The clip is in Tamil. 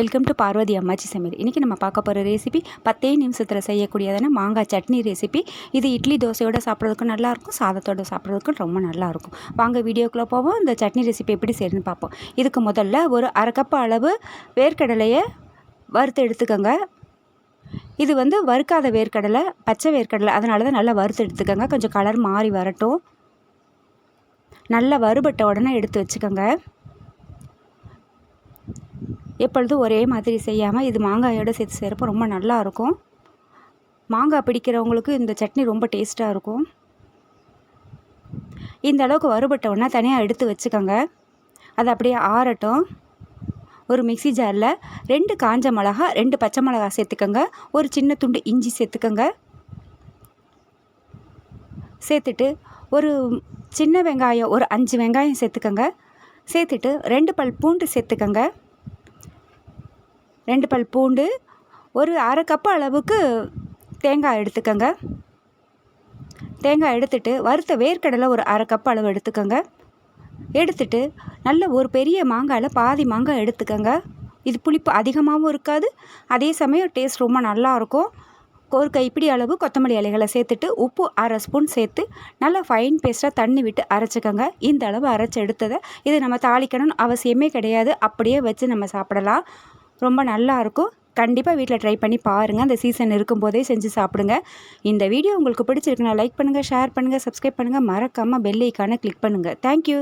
வெல்கம் டு பார்வதி அம்மாச்சி சமையல் இன்றைக்கி நம்ம பார்க்க போகிற ரெசிபி பத்தே நிமிஷத்தில் செய்யக்கூடியதான மாங்காய் சட்னி ரெசிபி இது இட்லி தோசையோடு சாப்பிட்றதுக்கும் நல்லாயிருக்கும் சாதத்தோடு சாப்பிட்றதுக்கும் ரொம்ப நல்லாயிருக்கும். வாங்க வீடியோக்குள்ளே போவோம். இந்த சட்னி ரெசிபி எப்படி செய்யணும்னு பார்ப்போம். இதுக்கு முதல்ல ஒரு அரை கப் அளவு வேர்க்கடலையை வறுத்து எடுத்துக்கோங்க. இது வந்து வறுக்காத வேர்க்கடலை பச்சை வேர்க்கடலை அதனால தான் நல்லா வறுத்து எடுத்துக்கோங்க. கொஞ்சம் கலர் மாறி வரட்டும். நல்லா வறுபட்ட உடனே எடுத்து வச்சுக்கோங்க. எப்பொழுதும் ஒரே மாதிரி செய்யாமல் இது மாங்காயோடு சேர்த்து செய்கிறப்போ ரொம்ப நல்லாயிருக்கும் மாங்காய் பிடிக்கிறவங்களுக்கு இந்த சட்னி ரொம்ப டேஸ்ட்டாக இருக்கும். இந்த அளவுக்கு வறுபட்டவுடனே தனியாக எடுத்து வச்சுக்கோங்க. அது அப்படியே ஆறட்டும். ஒரு மிக்சி ஜாரில் ரெண்டு காஞ்ச மிளகா ரெண்டு பச்சை மிளகா சேர்த்துக்கோங்க. ஒரு சின்ன துண்டு இஞ்சி சேர்த்துக்கோங்க. சேர்த்துட்டு ஒரு சின்ன வெங்காயம் ஒரு அஞ்சு வெங்காயம் சேர்த்துக்கோங்க. சேர்த்துட்டு ரெண்டு பல் பூண்டு சேர்த்துக்கோங்க. ரெண்டு பல் பூண்டு ஒரு அரை கப்பு அளவுக்கு தேங்காய் எடுத்துக்கோங்க. தேங்காய் எடுத்துட்டு வறுத்த வேர்க்கடலை ஒரு அரை கப் அளவு எடுத்துக்கோங்க. எடுத்துட்டு நல்ல ஒரு பெரிய மாங்காயில் பாதி மாங்காய் எடுத்துக்கோங்க. இது புளிப்பு அதிகமாகவும் இருக்காது. அதே சமயம் டேஸ்ட் ரொம்ப நல்லாயிருக்கும் ஒரு கைப்பிடி அளவு கொத்தமல்லி இலைகளை சேர்த்துட்டு உப்பு அரை ஸ்பூன் சேர்த்து நல்லா ஃபைன் பேஸ்ட்டாக தண்ணி விட்டு அரைச்சிக்கோங்க. இந்த அளவு அரைச்சி எடுத்ததை இது நம்ம தாளிக்கணும்னு அவசியமே கிடையாது. அப்படியே வச்சு நம்ம சாப்பிடலாம். ரொம்ப நல்லாயிருக்கும் கண்டிப்பாக வீட்டில் ட்ரை பண்ணி பாருங்கள் அந்த சீசன் இருக்கும்போதே செஞ்சு சாப்பிடுங்க. இந்த வீடியோ உங்களுக்கு பிடிச்சிருக்குன்னா லைக் பண்ணுங்கள் ஷேர் பண்ணுங்கள் சப்ஸ்கிரைப் பண்ணுங்கள் மறக்காமல் பெல் ஐக்கானை கிளிக் பண்ணுங்கள் தேங்க்யூ